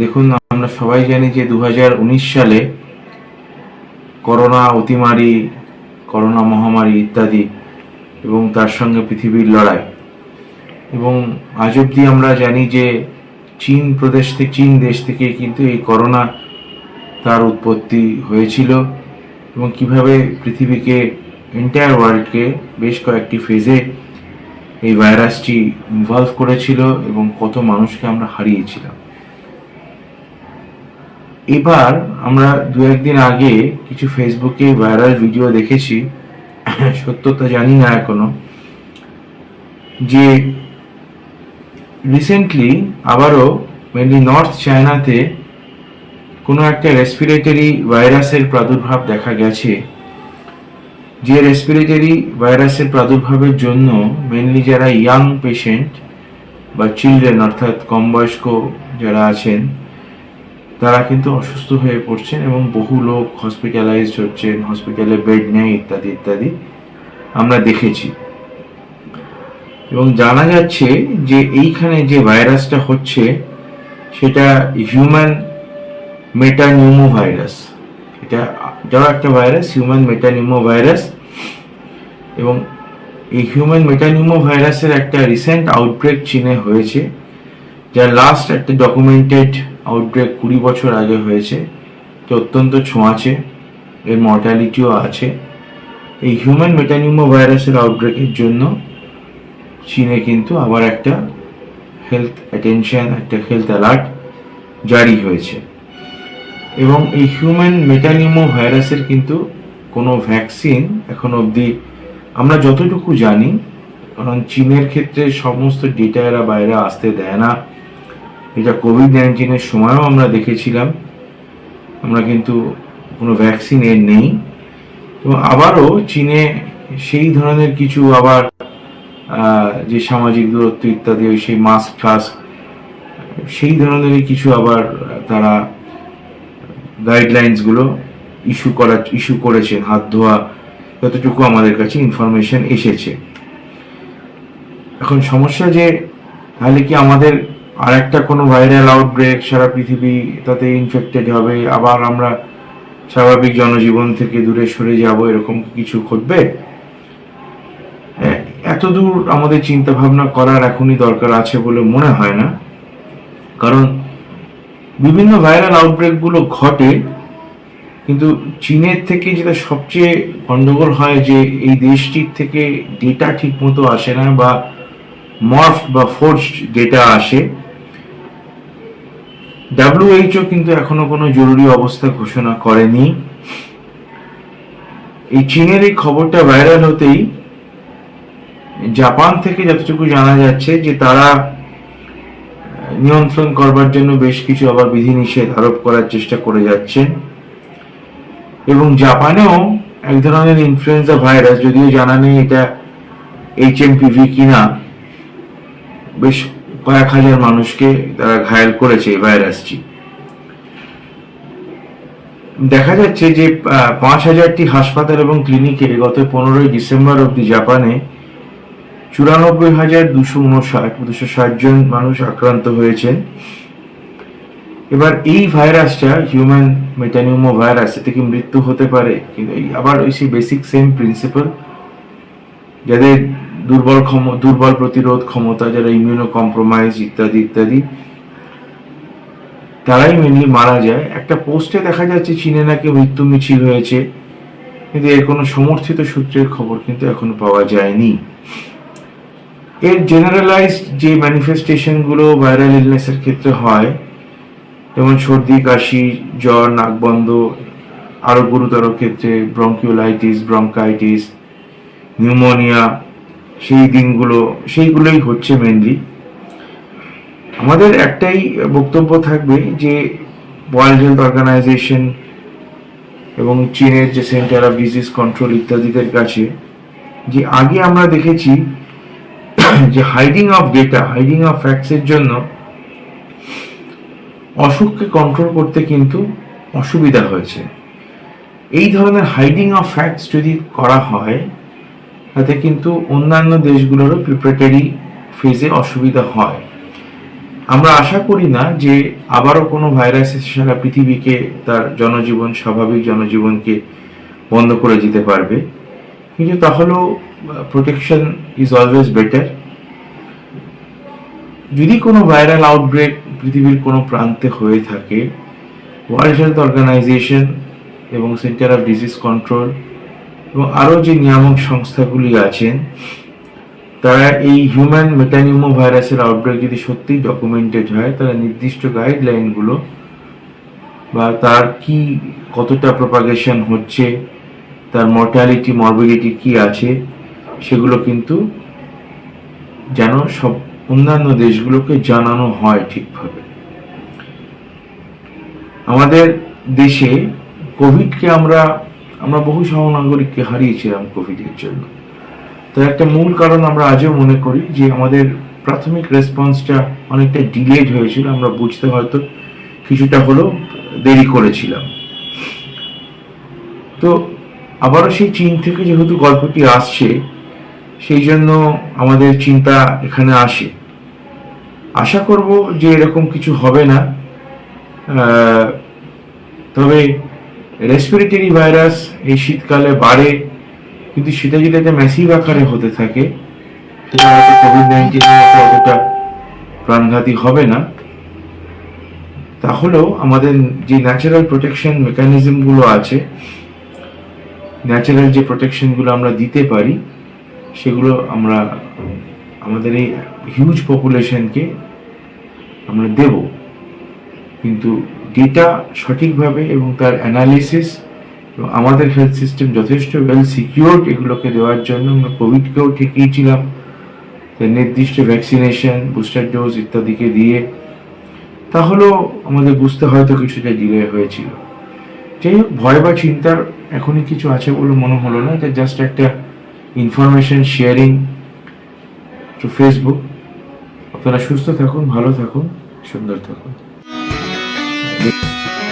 দেখুন, আমরা সবাই জানি যে দু হাজার উনিশ সালে করোনা অতিমারি, করোনা মহামারী ইত্যাদি এবং তার সঙ্গে পৃথিবীর লড়াই। এবং আজ অব্দি আমরা জানি যে চীন প্রদেশ থেকে, চীন দেশ থেকে কিন্তু এই করোনা তার উৎপত্তি হয়েছিল এবং কীভাবে পৃথিবীকে এন্টায়ার ওয়ার্ল্ডকে বেশ কয়েকটি ফেজে এই ভাইরাসটি ইনভলভ করেছিল এবং কত মানুষকে আমরা হারিয়েছিলাম। এবার আমরা দু একদিন আগে কিছু ফেসবুকে ভাইরাল ভিডিও দেখেছি সত্যতা জানি না এখনও, যে রিসেন্টলি আবারও মেনলি নর্থ চায়নাতে কোনো একটা রেসপিরেটরি ভাইরাসের প্রাদুর্ভাব দেখা গেছে। যে রেসপিরেটরি ভাইরাসের প্রাদুর্ভাবের জন্য মেনলি যারা ইয়াং পেশেন্ট বা চিলড্রেন অর্থাৎ কম বয়স্ক যারা আছেন তারা কিন্তু অসুস্থ হয়ে পড়ছেন এবং বহু লোক হসপিটালাইজড হচ্ছেন হসপিটালে বেড নেই, ইত্যাদি ইত্যাদি। আমরা দেখেছি। এবং জানা যাচ্ছে যে এইখানে যে ভাইরাসটা হচ্ছে, সেটা হিউম্যান মেটানিউমো ভাইরাস এটা এটাও একটা ভাইরাস হিউম্যান মেটানিউমো ভাইরাস এবং এই হিউম্যান মেটানিউমো ভাইরাসের একটা রিসেন্ট আউটব্রেক চীনে হয়েছে, যার লাস্ট একটা ডকুমেন্টেড আউটব্রেক কুড়ি বছর আগে হয়েছে, তো অত্যন্ত ছোঁয়াচে, এর মর্টালিটিও আছে। এই হিউম্যান মেটানিউমো ভাইরাসের আউটব্রেকের জন্য চীনে কিন্তু আবার একটা হেলথ অ্যাটেনশন একটা হেলথ অ্যালার্ট জারি হয়েছে। এবং এই হিউম্যান মেটানিউমো ভাইরাসের কিন্তু কোনো ভ্যাকসিন এখন অবধি আমরা যতটুকু জানি, কারণ চীনের ক্ষেত্রে সমস্ত ডেটা এরা বাইরে আসতে দেয় না। এটা কোভিড নাইন্টিনের সময়ও আমরা দেখেছিলাম। আমরা কিন্তু কোনো ভ্যাকসিন এর নেই। এবং আবারও চীনে সেই ধরনের কিছু আবার যে সামাজিক দূরত্ব ইত্যাদি, ওই সেই মাস্ক টাস্ক, সেই ধরনেরই কিছু আবার তারা গাইডলাইন্সগুলো ইস্যু করা ইস্যু করেছেন। হাত ধোয়া যতটুকু আমাদের কাছে ইনফরমেশন এসেছে। এখন সমস্যা যে, তাহলে কি আমাদের আর একটা কোনো ভাইরাল আউটব্রেক সারা পৃথিবী তাতে ইনফেক্টেড হবে, আবার আমরা স্বাভাবিক জনজীবন থেকে দূরে সরে যাব, এরকম কিছু ঘটবে? এত দূর আমাদের চিন্তা ভাবনা করার এখনই দরকার আছে বলে মনে হয় না। কারণ বিভিন্ন ভাইরাল আউটব্রেকগুলো ঘটে, কিন্তু চীনের থেকে যেটা সবচেয়ে গন্ডগোল হয় যে এই দেশটির থেকে ডেটা ঠিক মতো আসে না বা মর্ফ বা ফোর্স ডেটা আসে ডাব্লিউএইচও কিন্তু এখনও কোনো জরুরি অবস্থা ঘোষণা করেনি। এই চীনের এই খবরটা ভাইরাল হতেই জাপান থেকে যতটুকু জানা যাচ্ছে যে তারা নিয়ন্ত্রণ করবার জন্য বেশ কিছু আবার বিধিনিষেধ আরোপ করার চেষ্টা করে যাচ্ছেন। এবং জাপানেও এক ধরনের ইনফ্লুয়েঞ্জা ভাইরাস যদিও জানা নেই এটা এইচ কিনা, বেশ কয়েক হাজার মানুষকে তারা ঘায়েল করেছে এই ভাইরাসটি। দেখা যাচ্ছে যে পাঁচ হাজারটি হাসপাতাল এবং ক্লিনিকে গত পনেরোই ডিসেম্বর অব্দি জাপানে চুরানব্বই হাজার দুশো উনষাট, দুশো ষাট জন মানুষ আক্রান্ত হয়েছেন। এবার এই ভাইরাসটা হিউম্যান মেটানিউমো ভাইরাস এ থেকে মৃত্যু হতে পারে? কিন্তু আবার ওই সেই বেসিক সেম প্রিন্সিপাল যাদের দুর্বল ক্ষম, দুর্বল প্রতিরোধ ক্ষমতা, যারা ইমিউনো কম্প্রোমাইজ ইত্যাদি ইত্যাদি, তারাই মেনলি মারা যায়। একটা পোস্টে দেখা যাচ্ছে চীনে নাকি মৃত্যু মিছিল হয়েছে, কিন্তু এর কোনো সমর্থিত সূত্রের খবর কিন্তু এখনও পাওয়া যায়নি। এর জেনারেলাইজ যে ম্যানিফেস্টেশনগুলো ভাইরাল ইলনেসের ক্ষেত্রে হয়, যেমন সর্দি, কাশি, জ্বর নাকবন্ধ আরও গুরুতর ক্ষেত্রে ব্রঙ্কিওলাইটিস ব্রঙ্কাইটিস নিউমোনিয়া সেই দিনগুলো, সেইগুলোই হচ্ছে মেনলি আমাদের একটাই বক্তব্য থাকবে যে ওয়ার্ল্ড হেলথ অর্গানাইজেশন এবং চীনের যে সেন্টার অফ ডিজিজ কন্ট্রোল ইত্যাদিদের কাছে যে আগে আমরা দেখেছি যে hiding of data hiding of facts এর জন্য অসুখকে কন্ট্রোল করতে কিন্তু অসুবিধা হয়েছে। এই ধরনের হাইডিং অফ ফ্যাক্টস যদি করা হয় তাতে কিন্তু অন্যান্য দেশগুলোরও প্রিপারেটরি ফেজে অসুবিধা হয়। আমরা আশা করি না যে আবারও কোনো ভাইরাস এসে সারা পৃথিবীকে তার জনজীবন, স্বাভাবিক জনজীবনকে বন্ধ করে দিতে পারবে। কিন্তু তাহলেও প্রোটেকশন ইজ অলওয়েজ বেটার যদি কোনো ভাইরাল আউটব্রেক পৃথিবীর কোনো প্রান্তে হয়ে থাকে ওয়ার্ল্ড হেলথ অর্গানাইজেশন এবং সেন্টার অফ ডিজিজ কন্ট্রোল এবং আরও যে নিয়ামক সংস্থাগুলি আছেন, তারা এই হিউম্যান মেটানিউমো ভাইরাসের আউটব্রেক যদি সত্যিই ডকুমেন্টেড হয় তারা নির্দিষ্ট গাইডলাইনগুলো বা তার কি কতটা প্রপাগেশন হচ্ছে, তার মর্টালিটি মরবিলিটি কি আছে, সেগুলো কিন্তু যেন সব অন্যান্য দেশগুলোকে জানানো হয় ঠিকভাবে। আমাদের দেশে কোভিডকে আমরা আমরা বহু সহনাগরিককে হারিয়েছিলাম কোভিডের জন্য। তার একটা মূল কারণ আমরা আজও মনে করি যে আমাদের প্রাথমিক রেসপন্সটা অনেকটা ডিলেড হয়েছিল, আমরা বুঝতে হয়তো কিছুটা হলেও দেরি করেছিলাম। তো আবারও সেই চীন থেকে যেহেতু গল্পটি আসছে, সেই জন্য আমাদের চিন্তা এখানে আসে। আশা করব যে এরকম কিছু হবে না। তবে রেসপিরেটরি ভাইরাস এই শীতকালে বাড়ে, কিন্তু সেটা যদি একটা ম্যাসিভ আকারে হতে থাকে কোভিড নাইন্টিনের অতটা প্রাণঘাতী হবে না। তাহলেও আমাদের যে ন্যাচারাল প্রোটেকশন মেকানিজমগুলো আছে ন্যাচারাল যে প্রোটেকশনগুলো আমরা দিতে পারি, সেগুলো আমরা, আমাদের এই হিউজ পপুলেশনকে আমরা দেব। কিন্তু ডেটা সঠিকভাবে এবং তার অ্যানালিসিস এবং আমাদের হেলথ সিস্টেম যথেষ্ট ওয়েল সিকিউরড এগুলোকে দেওয়ার জন্য আমরা কোভিডকেও ঠেকিয়েছিলাম। নির্দিষ্ট ভ্যাকসিনেশন বুস্টার ডোজ ইত্যাদিকে দিয়ে। তাহলেও আমাদের বুঝতে হয়তো কিছুটা ডিলে হয়েছিল। যাই হোক ভয় বা চিন্তার এখনই কিছু আছে বলে মনে হলো না। এটা জাস্ট একটা ইনফরমেশন শেয়ারিং টু ফেসবুক আপনারা সুস্থ থাকুন, ভালো থাকুন, সুন্দর থাকুন। Thank you.